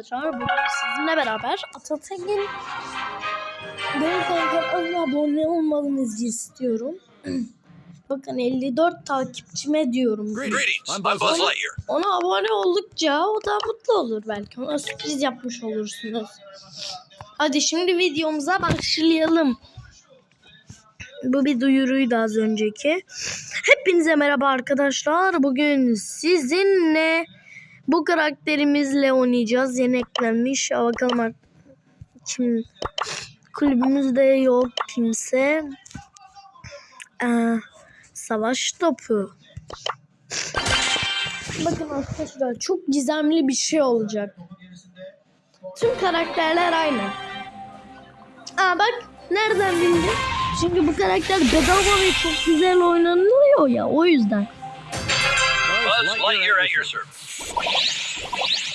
arkadaşlar. Bugün sizinle beraber Atatürk'ün benim kanalına abone olmanızı istiyorum. Bakın 54 takipçime diyorum. Lightyear. Ona abone oldukça o da mutlu olur belki. Ona sürpriz yapmış olursunuz. Hadi şimdi videomuza başlayalım. Bu bir duyuruydu az önceki. Hepinize merhaba arkadaşlar. Bugün sizinle bu karakterimizle oynayacağız. Yeni eklenmiş. Ya bakalım ar- kim kulübümüzde yok kimse. Ee, savaş topu. Bakın arkadaşlar çok gizemli bir şey olacak. Tüm karakterler aynı. Aa bak nereden bildin? Çünkü bu karakter bedava ve çok güzel oynanılıyor ya o yüzden. Buzz Lightyear at your service.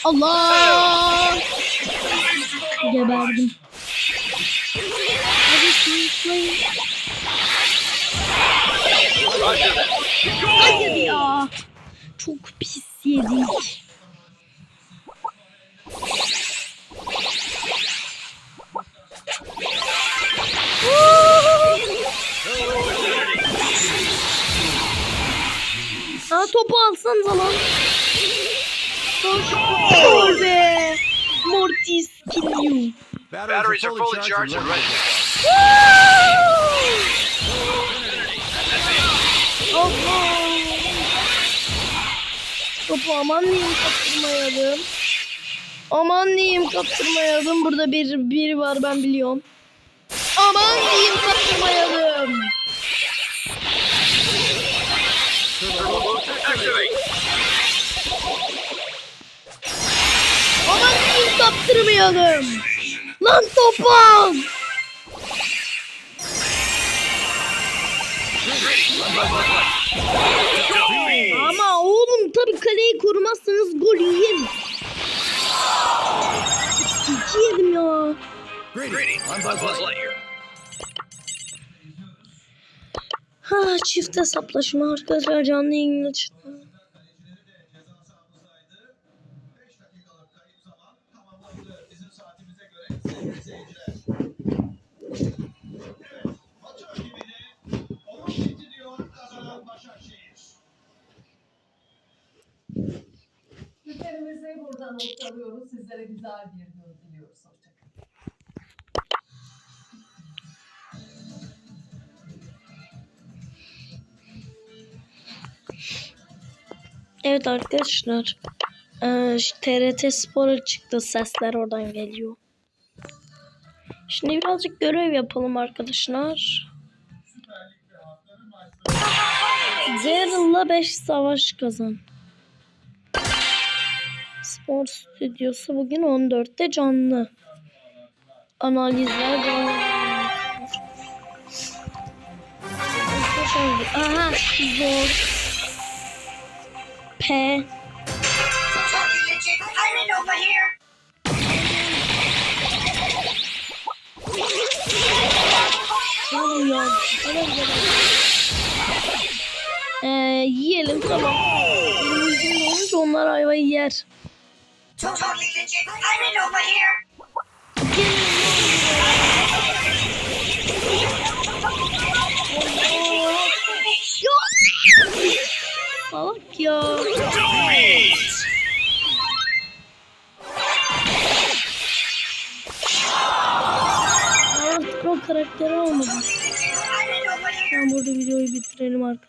Allah! Geberdim. Hadi sınıflayın. Hayır ya. Çok pis yedik. Topu alsanıza lan. Gol be. Mortis kill you. Batteries are fully charged and ready. Allah. Topu aman diyeyim kaptırmayalım. Aman diyeyim kaptırmayalım. Burada bir biri var ben biliyorum. Aman diyeyim kaptırmayalım. Activate. Aman diyeyim kaptırmayalım. Lan topu al. Ama oğlum tabii kaleyi korumazsanız gol yeriz. İki yedim ya. Greetings, I'm Buzz Lightyear. Ha çift hesaplaşma arkadaşlar canlı yayın açın. Sizlere güzel bir gün diliyoruz. Hoşçakalın. Evet arkadaşlar. Ee, TRT Spor'a çıktı. Sesler oradan geliyor. Şimdi birazcık görev yapalım arkadaşlar. Daryl'la 5 savaş kazan. Spor stüdyosu bugün 14'te canlı. Analizler canlı. Aha zor. Güzel. Ee, yiyelim tamam. Yüzüm olunca onlar ayvayı yer. Totally legit pirate over here. Salak ya. Artık o karakteri olmadı. Ben burada videoyu bitirelim arkadaşlar.